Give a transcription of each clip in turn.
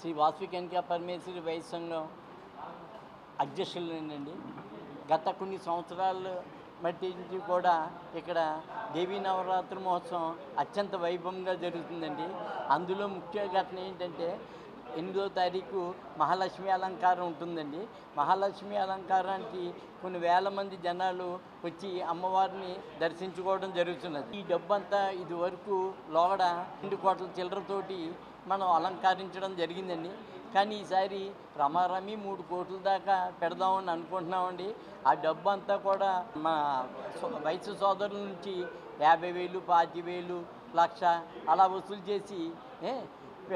శ్రీ వాస్వి కన్యకా పరమేశ్వరి వైద్య సంఘం అధ్యక్షులనండి. గత కొన్ని సంవత్సరాలు మట్టి నుంచి కూడా ఇక్కడ దేవీ నవరాత్రి మహోత్సవం అత్యంత వైభవంగా జరుగుతుందండి. అందులో ముఖ్య ఘటన ఏంటంటే ఎనిమిదో తారీఖు మహాలక్ష్మి అలంకారం ఉంటుందండి. మహాలక్ష్మి అలంకారానికి కొన్ని వేల మంది జనాలు వచ్చి అమ్మవారిని దర్శించుకోవడం జరుగుతున్నది. ఈ డబ్బంతా ఇది వరకు లోగడ రెండు కోట్ల చిల్లరతోటి మనం అలంకరించడం జరిగిందండి. కానీ ఈసారి రమారమి మూడు కోట్ల దాకా పెడదామని అనుకుంటున్నామండి. ఆ డబ్బు అంతా కూడా మా వయసు సోదరుల నుంచి యాభై వేలు పాతి వేలు లక్ష అలా వసూలు చేసి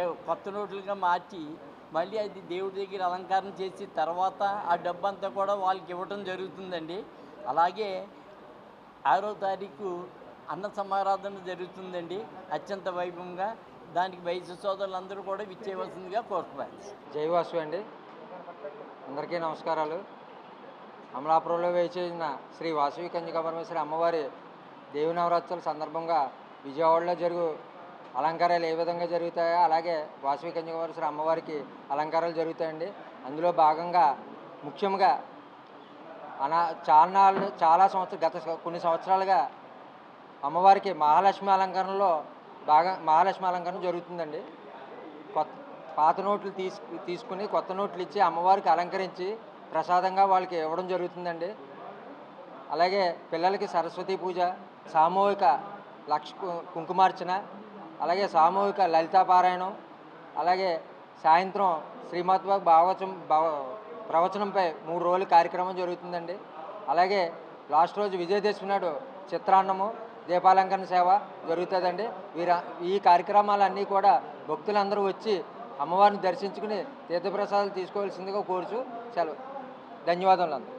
కొత్త నోట్లుగా మార్చి మళ్ళీ అది దేవుడి దగ్గర అలంకారం చేసి తర్వాత ఆ డబ్బంతా కూడా వాళ్ళకి ఇవ్వటం జరుగుతుందండి. అలాగే ఆరో తారీఖు అన్న సమారాధన జరుగుతుందండి. అత్యంత వైభవంగా దానికి వయసు సోదరులందరూ కూడా విచ్చేయవలసిందిగా కోరుతున్నాను. జైవాసు అండి. అందరికీ నమస్కారాలు. అమలాపురంలో వేచేసిన శ్రీ వాసవి కన్యకా పరమేశ్వరి అమ్మవారి దేవి నవరాత్రుల సందర్భంగా విజయవాడలో జరుగు అలంకారాలు ఏ విధంగా జరుగుతాయో అలాగే వాసవి కన్యకా పరమేశ్వరి అమ్మవారికి అలంకారాలు జరుగుతాయండి. అందులో భాగంగా ముఖ్యంగా అనా చాలా చాలా సంవత్సరాలు గత కొన్ని సంవత్సరాలుగా అమ్మవారికి మహాలక్ష్మి అలంకరణలో బాగా మహాలక్ష్మి అలంకరణ జరుగుతుందండి. కొత్త పాత నోట్లు తీసు తీసుకుని కొత్త నోట్లు ఇచ్చి అమ్మవారికి అలంకరించి ప్రసాదంగా వాళ్ళకి ఇవ్వడం జరుగుతుందండి. అలాగే పిల్లలకి సరస్వతి పూజ సామూహిక లక్ష కుంకుమార్చన అలాగే సామూహిక లలితాపారాయణం అలాగే సాయంత్రం శ్రీమద్భ భావచం భావ ప్రవచనంపై మూడు రోజులు కార్యక్రమం జరుగుతుందండి. అలాగే లాస్ట్ రోజు విజయదశమి నాడు చిత్రాన్నము దీపాలంకరణ సేవ జరుగుతుందండి. వీర ఈ కార్యక్రమాలన్నీ కూడా భక్తులందరూ వచ్చి అమ్మవారిని దర్శించుకుని తీర్థప్రసాదాలు తీసుకోవాల్సిందిగా కోరుచు సెలవు. ధన్యవాదములు అందరూ